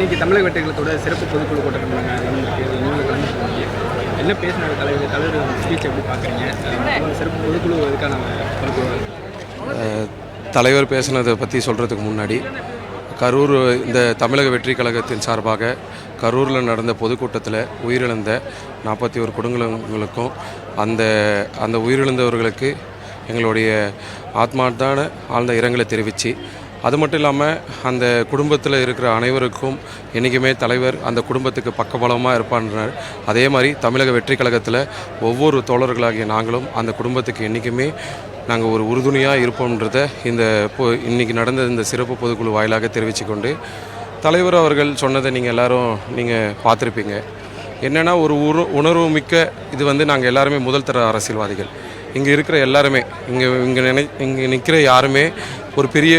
இன்னைக்கு தமிழக வெற்றிகளத்தோட சிறப்பு பொதுக்குழு கூட்டம் நடந்திருக்கு நீங்கள் கலந்து என்ன பேசினாரு தலைவர் தலைவர் ஸ்பீச் எப்படி பார்க்குறீங்க? சிறப்பு பொதுக்குழு எதுக்கான தலைவர் பேசுனதை பற்றி சொல்கிறதுக்கு முன்னாடி கரூர் இந்த தமிழக வெற்றி கழகத்தின் சார்பாக கரூரில் நடந்த பொதுக்கூட்டத்தில் உயிரிழந்த நாற்பத்தி ஒரு குடும்பங்களுக்கும் அந்த அந்த உயிரிழந்தவர்களுக்கு எங்களுடைய ஆத்மார்த்தான ஆழ்ந்த இரங்கலை தெரிவித்து அது மட்டும் இல்லாமல் அந்த குடும்பத்தில் இருக்கிற அனைவருக்கும் என்றைக்குமே தலைவர் அந்த குடும்பத்துக்கு பக்கபலமாக இருப்பான்றார். அதே மாதிரி தமிழக வெற்றி கழகத்தில் ஒவ்வொரு தோழர்களாகிய நாங்களும் அந்த குடும்பத்துக்கு என்றைக்குமே நாங்கள் ஒரு உறுதுணையாக இருப்போம்ன்றத இந்த பொ இன்றைக்கி நடந்த இந்த சிறப்பு பொதுக்குழு வாயிலாக தெரிவித்துக்கொண்டு தலைவர் அவர்கள் சொன்னதை நீங்கள் எல்லோரும் நீங்கள் பார்த்துருப்பீங்க. என்னென்னா ஒரு உரு உணர்வு மிக்க இது வந்து நாங்கள் எல்லாருமே முதல் தர அரசியல்வாதிகள். இங்கே இருக்கிற எல்லாருமே இங்கே இங்கே நினை இங்கே நிற்கிற யாருமே ஒரு பெரிய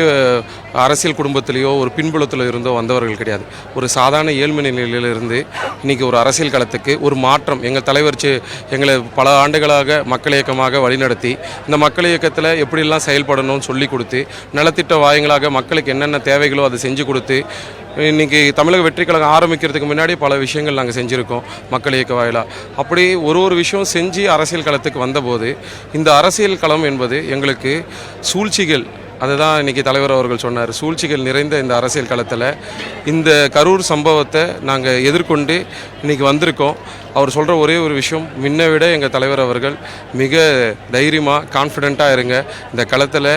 அரசியல் குடும்பத்திலேயோ ஒரு பின்புலத்தில் இருந்தோ வந்தவர்கள் கிடையாது. ஒரு சாதாரண ஏழ்மை நிலையிலிருந்து இன்றைக்கி ஒரு அரசியல் களத்துக்கு ஒரு மாற்றம் எங்கள் தலைவர் எங்களை பல ஆண்டுகளாக மக்கள் இயக்கமாக வழிநடத்தி இந்த மக்கள் இயக்கத்தில் எப்படிலாம் செயல்படணும்னு சொல்லி கொடுத்து நலத்திட்ட வாயங்களாக மக்களுக்கு என்னென்ன தேவைகளோ அதை செஞ்சு கொடுத்து இன்றைக்கி தமிழக வெற்றி கழகம் ஆரம்பிக்கிறதுக்கு முன்னாடி பல விஷயங்கள் நாங்கள் செஞ்சுருக்கோம் மக்கள் இயக்க வாயிலாக அப்படி ஒரு ஒரு விஷயம் செஞ்சு அரசியல் களத்துக்கு வந்தபோது இந்த அரசியல் களம் என்பது எங்களுக்கு சூழ்ச்சிகள் அதுதான் இன்றைக்கி தலைவர் அவர்கள் சொன்னார். சூழ்ச்சிகள் நிறைந்த இந்த அரசியல் களத்தில் இந்த கரூர் சம்பவத்தை நாங்கள் எதிர்கொண்டு இன்றைக்கி வந்திருக்கோம். அவர் சொல்கிற ஒரே ஒரு விஷயம் முன்ன விட எங்கள் தலைவர் அவர்கள் மிக தைரியமாக கான்ஃபிடெண்ட்டாக இருங்க. இந்த களத்தில்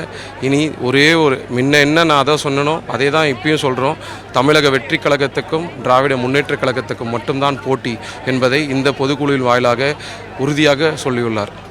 இனி ஒரே ஒரு முன்ன என்ன நான் அதை சொன்னனோ அதே தான் இப்பயும் சொல்கிறோம் தமிழக வெற்றி கழகத்துக்கும் திராவிட முன்னேற்ற கழகத்துக்கும் மட்டும்தான் போட்டி என்பதை இந்த பொதுக்குழுவின் வாயிலாக உறுதியாக சொல்லியுள்ளார்.